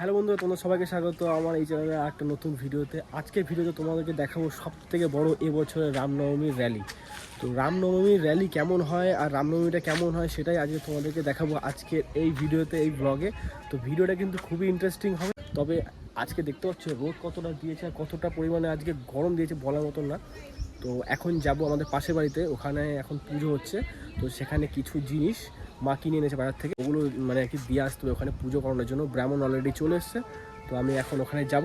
Hello বন্ধু তোমাদের সবাইকে স্বাগত আমার এই চ্যানেলে একটা নতুন ভিডিওতে। আজকের ভিডিওতে তোমাদেরকে দেখাবো সব থেকে বড়ো এবছরের রামনবমীর র্যালি তো রামনবমীর র্যালি কেমন হয় আর রামনবমীটা কেমন হয় সেটাই আজকে তোমাদেরকে দেখাবো আজকের এই ভিডিওতে, এই ব্লগে তো ভিডিওটা কিন্তু খুবই ইন্টারেস্টিং হবে। তবে আজকে দেখতে পাচ্ছ রোদ কতটা দিয়েছে আর কতটা পরিমাণে আজকে গরম দিয়েছে বলার মতন না। তো এখন যাব আমাদের পাশের বাড়িতে, ওখানে এখন পুজো হচ্ছে। তো সেখানে কিছু জিনিস মা কিনে এনেছে বাজার থেকে। ওগুলো মানে আর কি দিয়ে আসতে হবে ওখানে পুজো করানোর জন্য। ব্রাহ্মণ অলরেডি চলে এসছে। তো আমি এখন ওখানে যাব।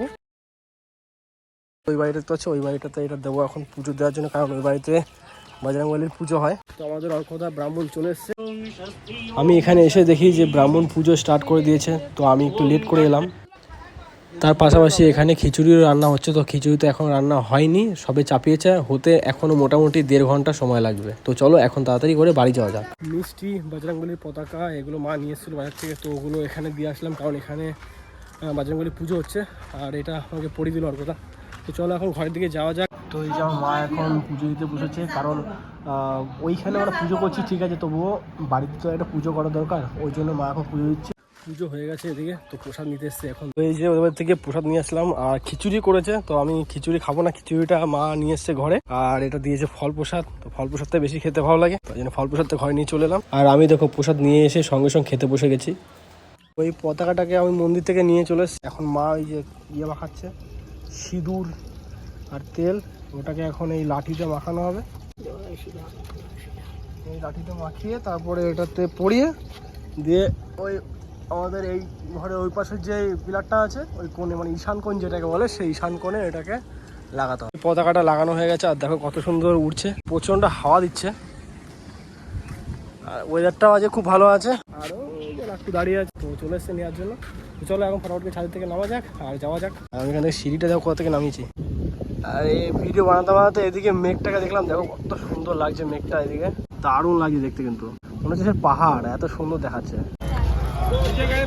ওই বাড়িটা তো আছে, ওই বাড়িটাতে এটা দেবো এখন পুজো দেওয়ার জন্য, কারণ ওই বাড়িতে বজরংবলির পুজো হয়। তো আমাদের অর্কদা ব্রাহ্মণ চলে এসছে। আমি এখানে এসে দেখি যে ব্রাহ্মণ পুজো স্টার্ট করে দিয়েছে। তো আমি একটু লেট করে এলাম। তার পাশাপাশি এখানে খিচুড়িও রান্না হচ্ছে তো খিচুড়ি তো এখন রান্না হয়নি সবে চাপিয়েছে হতে এখনও মোটামুটি দেড় ঘণ্টা সময় লাগবে। তো চলো এখন তাড়াতাড়ি করে বাড়ি যাওয়া যাক। মিষ্টি বজরংবলির পতাকা এগুলো মা নিয়ে এসেছিল বাজার থেকে তো ওগুলো এখানে দিয়ে আসলাম কারণ এখানে আহ, পুজো হচ্ছে আর এটা আমাকে পড়িয়ে দিল আর কথা তো চলো এখন ঘরের দিকে যাওয়া যাক। তো এই যে আমার মা এখন পুজো দিতে বসেছে কারণ ওইখানে আমরা পুজো করছি ঠিক আছে তবুও বাড়িতে তো একটা পুজো করা দরকার ওই জন্য মা এখন পুজো দিচ্ছে। পুজো হয়ে গেছে এদিকে, তো প্রসাদ নিতে এসছে এখন। এই যে ওদের থেকে প্রসাদ নিয়ে আসলাম, আর খিচুড়ি করেছে, তো আমি খিচুড়ি খাব না, খিচুড়িটা মা নিয়ে এসছে ঘরে। আর এটা দিয়েছে ফল প্রসাদ, তো ফল প্রসাদটা বেশি খেতে ভালো লাগে, তাই জন্য ফল প্রসাদটা ঘরে নিয়ে চলে এলাম। আর আমি দেখো প্রসাদ নিয়ে এসে সঙ্গে সঙ্গে খেতে বসে গেছি। ওই পতাকাটাকে আমি মন্দির থেকে নিয়ে চলে এখন মা ওই যে ইয়ে মাখাচ্ছে, সিঁদুর আর তেল, ওটাকে এখন এই লাঠিতে মাখানো হবে। এই লাঠিতে মাখিয়ে তারপরে এটাতে পরিয়ে দিয়ে ওই আমাদের এই ঘরের ওই পাশের যে পিলারটা আছে, ওই কোণে মানে ঈশান কোণ যেটাকে বলে, সেই ঈশান কোণে এটাকে লাগাতে হবে। পতাকাটা লাগানো হয়ে গেছে, আর দেখো কত সুন্দর উড়ছে, প্রচণ্ড হাওয়া দিচ্ছে। আর ওয়েদারটাও আজকে খুব ভালো আছে। আরও একটু দাঁড়িয়ে আছে, তো চলে এসছে নেওয়ার জন্য। চলো এখন ফটাফট করে ছাদের থেকে নামা যাক, আর যাওয়া যাক। আর আমি এখানে থেকে সিঁড়িটা দেখো কোথা থেকে নামিয়েছি। আর এই ভিডিও বানাতে বানাতে এদিকে মেঘটাকে দেখলাম, দেখো কত সুন্দর লাগছে মেঘটা এদিকে। দারুণ লাগছে দেখতে কিন্তু। মনে হচ্ছে পাহাড়, এত সুন্দর দেখাচ্ছে। জায়গায়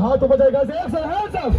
हाथ ऊपर जाएगा। से एक हैंड्स अप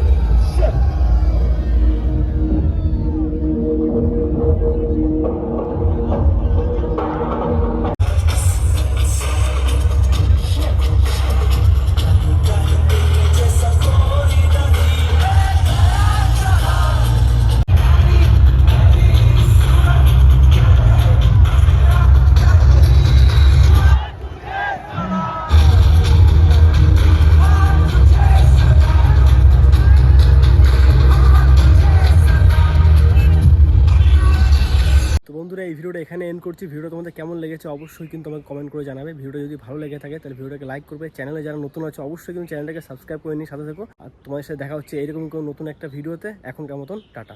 ভিডিওটা এখানে এন্ড করছি। ভিডিও তোমাদের কেমন লেগেছে অবশ্যই কিন্তু আমাকে কমেন্ট করে জানাবে। ভিডিওটা যদি ভালো লেগে থাকে, তাহলে ভিডিওটাকে লাইক করবে। চ্যানেলে যারা নতুন আছে, অবশ্যই কিন্তু চ্যানেলটাকে সাবস্ক্রাইব করে নিয়ে সাথে থেকো। আর তোমার সাথে দেখা হচ্ছে এরকম কোনো নতুন একটা ভিডিওতে। এখনকার মতন, টাটা।